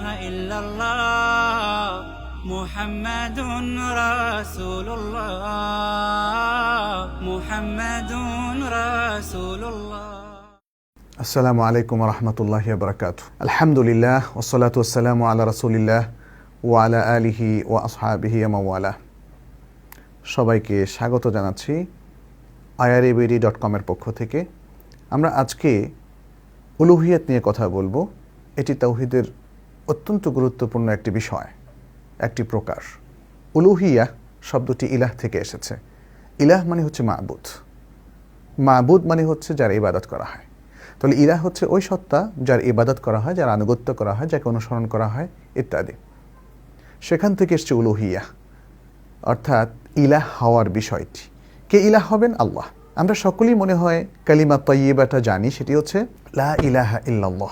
ইলাহা ইল্লাল্লাহ মুহাম্মাদুন রাসূলুল্লাহ আসসালামু আলাইকুম রহমতুল্লাহ বরকাত আলহামদুলিল্লাহ ওসলাত আল্লাহ রসুলিল্লাহ ও আলা আলিহি ও আসহাবিহি আমাওয়ালা সবাইকে স্বাগত জানাচ্ছি আইআরএবিডি ডট কমের পক্ষ থেকে। আমরা আজকে উলুহিয়াত নিয়ে কথা বলব। এটি তৌহিদের অত্যন্ত গুরুত্বপূর্ণ একটি বিষয়, একটি প্রকার। উলুহিয়া শব্দটি ইলাহ থেকে এসেছে। ইলাহ মানে হচ্ছে মাবুদ। মাবুদ মানে হচ্ছে যার ইবাদত করা হয়। তাহলে ইলাহ হচ্ছে ওই সত্তা যার ইবাদত করা হয়, যার আনুগত্য করা হয়, যাকে অনুসরণ করা হয়, ইত্যাদি। সেখান থেকে এসছে উলুহিয়া। অর্থাৎ ইলাহ হওয়ার বিষয়টি। কে ইলাহ হবেন? আল্লাহ। আমরা সকলেই মনে হয় কালিমা তৈবাটা জানি, সেটি হচ্ছে লা ইলাহা ইল্লাল্লাহ।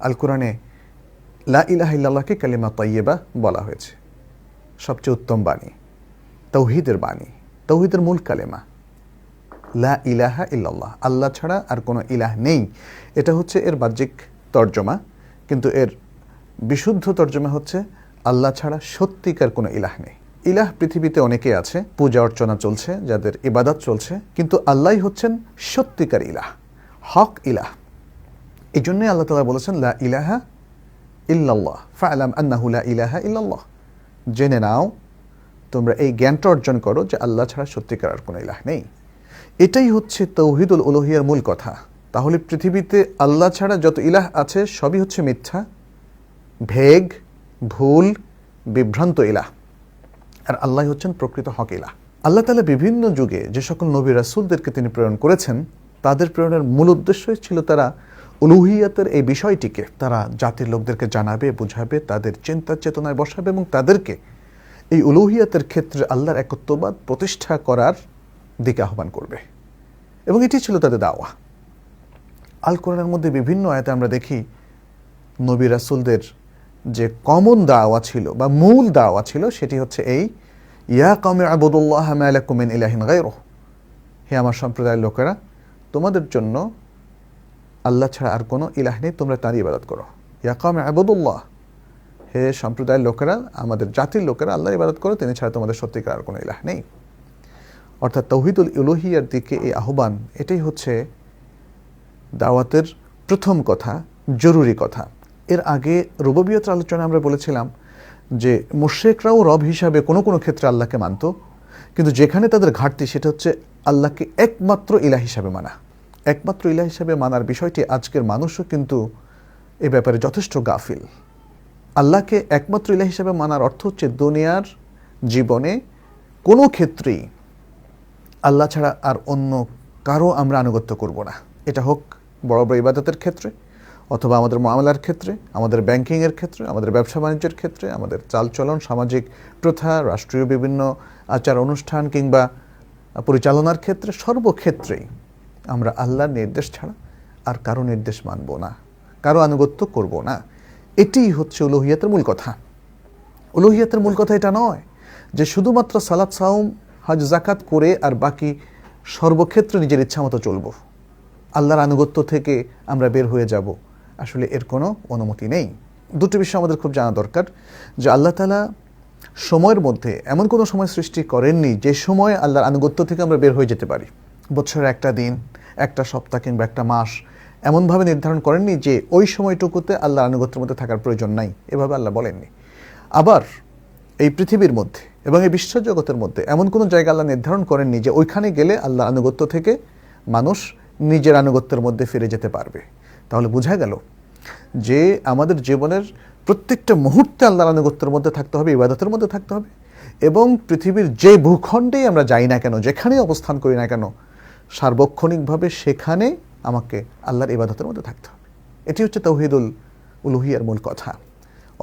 আল কোরআনে লা ইলাহ ইল্লাল্লাহকে কালিমা তৈবা বলা হয়েছে। সবচেয়ে উত্তম বাণী, তৌহিদের বাণী, তৌহিদের মূল কালেমা। লা ইলাহা ইল্লাল্লাহ, আল্লাহ ছাড়া আর কোনো ইলাহ নেই। এটা হচ্ছে এর বাহ্যিক তর্জমা, কিন্তু এর বিশুদ্ধ তর্জমা হচ্ছে আল্লাহ ছাড়া সত্যিকার কোনো ইলাহ নেই। ইলাহ পৃথিবীতে অনেকে আছে, পূজা অর্চনা চলছে, যাদের ইবাদত চলছে, কিন্তু আল্লাহই হচ্ছেন সত্যিকার ইলাহ, হক ইলাহ। এই জন্যই আল্লাহ তালা বলেছেন, লা ইলাহা ইল্লাল্লাহ, ফালাম আন্নাহু লা ইলাহা ইল্লাল্লাহ। জেনে নাও, তোমরা এই জ্ঞানটা অর্জন করো যে আল্লাহ ছাড়া সত্যিকার আর কোনো ইলাহ নেই। এটাই হচ্ছে তৌহিদুল উলহিয়ার মূল কথা। তাহলে পৃথিবীতে আল্লাহ ছাড়া যত ইলাহ আছে, সবই হচ্ছে মিথ্যা, ভেগ, ভুল, বিভ্রান্ত ইলাহ। আর আল্লাহ হচ্ছেন প্রকৃত হক ইলাহ। আল্লাহ তালা বিভিন্ন যুগে যে সকল নবী রাসুলদেরকে তিনি প্রেরণ করেছেন, তাদের প্রেরণের মূল উদ্দেশ্যই ছিল তারা উলুহিয়াতের এই বিষয়টিকে তারা জাতির লোকদেরকে জানাবে, বুঝাবে, তাদের চিন্তা চেতনায় বসাবে এবং তাদেরকে এই উলুহিয়াতের ক্ষেত্রে আল্লাহর একত্ববাদ প্রতিষ্ঠা করার দিকে আহ্বান করবে। এবং এটি ছিল তাদের দাওয়া। আল কোরআনের মধ্যে বিভিন্ন আয়াতে আমরা দেখি, নবী রাসুলদের যে কমন দাওয়া ছিল বা মূল দাওয়া ছিল সেটি হচ্ছে এই, ইয়া কমে আবুদুল্লাহ মালাকুমিন ইলাহিন গাইরো হে আমার সম্প্রদায়ের লোকেরা, তোমাদের জন্য আল্লাহ ছাড়া আর কোনো ইলাহ নেই, তোমরা তাঁরই ইবাদত করো। ইয়া কমে আবুদুল্লাহ। হে সম্প্রদায়ের লোকেরা, আমাদের জাতির লোকেরা আল্লাহর ইবাদত করো, তিনি ছাড়া তোমাদের সত্যিকার আর কোনো ইলাহ নেই। অর্থাৎ তৌহিদুল ইলুহিয়ার দিকে এই আহ্বান, এটাই হচ্ছে দাওয়াতের প্রথম কথা, জরুরি কথা। এর আগে রুববিয়তের আলোচনা আমরা বলেছিলাম যে, মুশ্রেকরাও রব হিসাবে কোনো কোনো ক্ষেত্রে আল্লাহকে মানত, কিন্তু যেখানে তাদের ঘাটতি, সেটা হচ্ছে আল্লাহকে একমাত্র ইলা হিসাবে মানা। একমাত্র ইলা হিসাবে মানার বিষয়টি আজকের মানুষও কিন্তু এ ব্যাপারে যথেষ্ট গাফিল। আল্লাহকে একমাত্র ইলা হিসাবে মানার অর্থ হচ্ছে দুনিয়ার জীবনে কোনো ক্ষেত্রেই আল্লাহ ছাড়া আর অন্য কারও আমরা আনুগত্য করব না। এটা হোক বড় বড় ইবাদতের ক্ষেত্রে অথবা আমাদের মামলার ক্ষেত্রে, আমাদের ব্যাংকিংয়ের ক্ষেত্রে, আমাদের ব্যবসা বাণিজ্যের ক্ষেত্রে, আমাদের চালচলন, সামাজিক প্রথা, রাষ্ট্রীয় বিভিন্ন আচার অনুষ্ঠান কিংবা পরিচালনার ক্ষেত্রে সর্বক্ষেত্রেই আমরা আল্লাহর নির্দেশ ছাড়া আর কারও নির্দেশ মানব না, কারও আনুগত্য করব না। এটিই হচ্ছে উলুহিয়াতের মূল কথা। উলুহিয়াতের মূল কথা এটা নয় যে শুধুমাত্র সালাদ সাউম হজ জাকাত করে আর বাকি সর্বক্ষেত্রে নিজের ইচ্ছা মতো চলব। আল্লাহর আনুগত্য থেকে আমরা বের হয়ে যাব। আসলে এর কোনো অনুমতি নেই। দুটো বিষয় আমাদের খুব জানা দরকার যে আল্লাহ তালা সময়ের মধ্যে এমন কোনো সময় সৃষ্টি করেননি যে সময় আল্লাহর আনুগত্য থেকে আমরা বের হয়ে যেতে পারি। বছরের একটা দিন, একটা সপ্তাহ কিংবা একটা মাস এমনভাবে নির্ধারণ করেননি যে ওই সময়টুকুতে আল্লাহ আনুগত্যের মধ্যে থাকার প্রয়োজন নাই। এভাবে আল্লাহ বলেননি। আবার এই পৃথিবীর মধ্যে এবং এই বিশ্বজগতের মধ্যে এমন কোনো জায়গা আল্লাহ নির্ধারণ করেননি যে ওইখানে গেলে আল্লাহ আনুগত্য থেকে মানুষ নিজের আনুগত্যের মধ্যে ফিরে যেতে পারবে। তাহলে বোঝা গেল যে আমাদের জীবনের প্রত্যেকটা মুহূর্তে আল্লাহর আনুগত্যের মধ্যে থাকতে হবে, ইবাদতের মধ্যে থাকতে হবে এবং পৃথিবীর যে ভূখণ্ডেই আমরা যাই না কেন, যেখানেই অবস্থান করি না কেন সার্বক্ষণিকভাবে সেখানে আমাকে আল্লাহর ইবাদতের মধ্যে থাকতে হবে। এটি হচ্ছে তৌহিদুল উলুহিয়ার মূল কথা।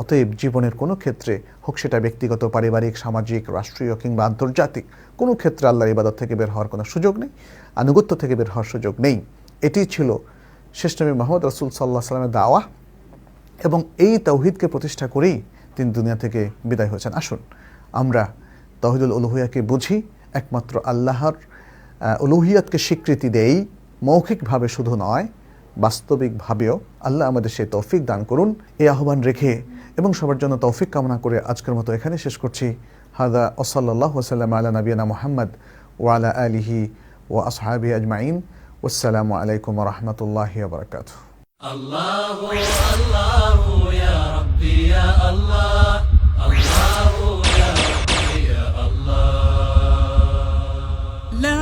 অতএব জীবনের কোনো ক্ষেত্রে হোক সেটা ব্যক্তিগত, পারিবারিক, সামাজিক, রাষ্ট্রীয় কিংবা আন্তর্জাতিক, কোনো ক্ষেত্রে আল্লাহর ইবাদত থেকে বের হওয়ার কোনো সুযোগ নেই, আনুগত্য থেকে বের হওয়ার সুযোগ নেই। এটি ছিল শেষ নবী মোহাম্মদ রসুল সাল্লাহ সাল্লামের দাওয়া এবং এই তৌহিদকে প্রতিষ্ঠা করেই তিনি দুনিয়া থেকে বিদায় হয়েছেন। আসুন, আমরা তহিদুল উলুহিয়াকে বুঝি, একমাত্র আল্লাহর উলুহিয়াতকে স্বীকৃতি দেই মৌখিকভাবে শুধু নয় বাস্তবিকভাবেও আল্লাহ আমাদের সেই তৌফিক দান করুন এই আহ্বান রেখে এবং সবার জন্য তৌফিক কামনা করে আজকের মতো এখানে শেষ করছি হাদা ওসল্লাহ ওসাল্লাম আলা নবীনা মোহাম্মদ ওয়ালা আলিহি ও আসহাবি আজমাইন আসসালামু আলাইকুম রহমতুল্লাহ বরকাত لا إله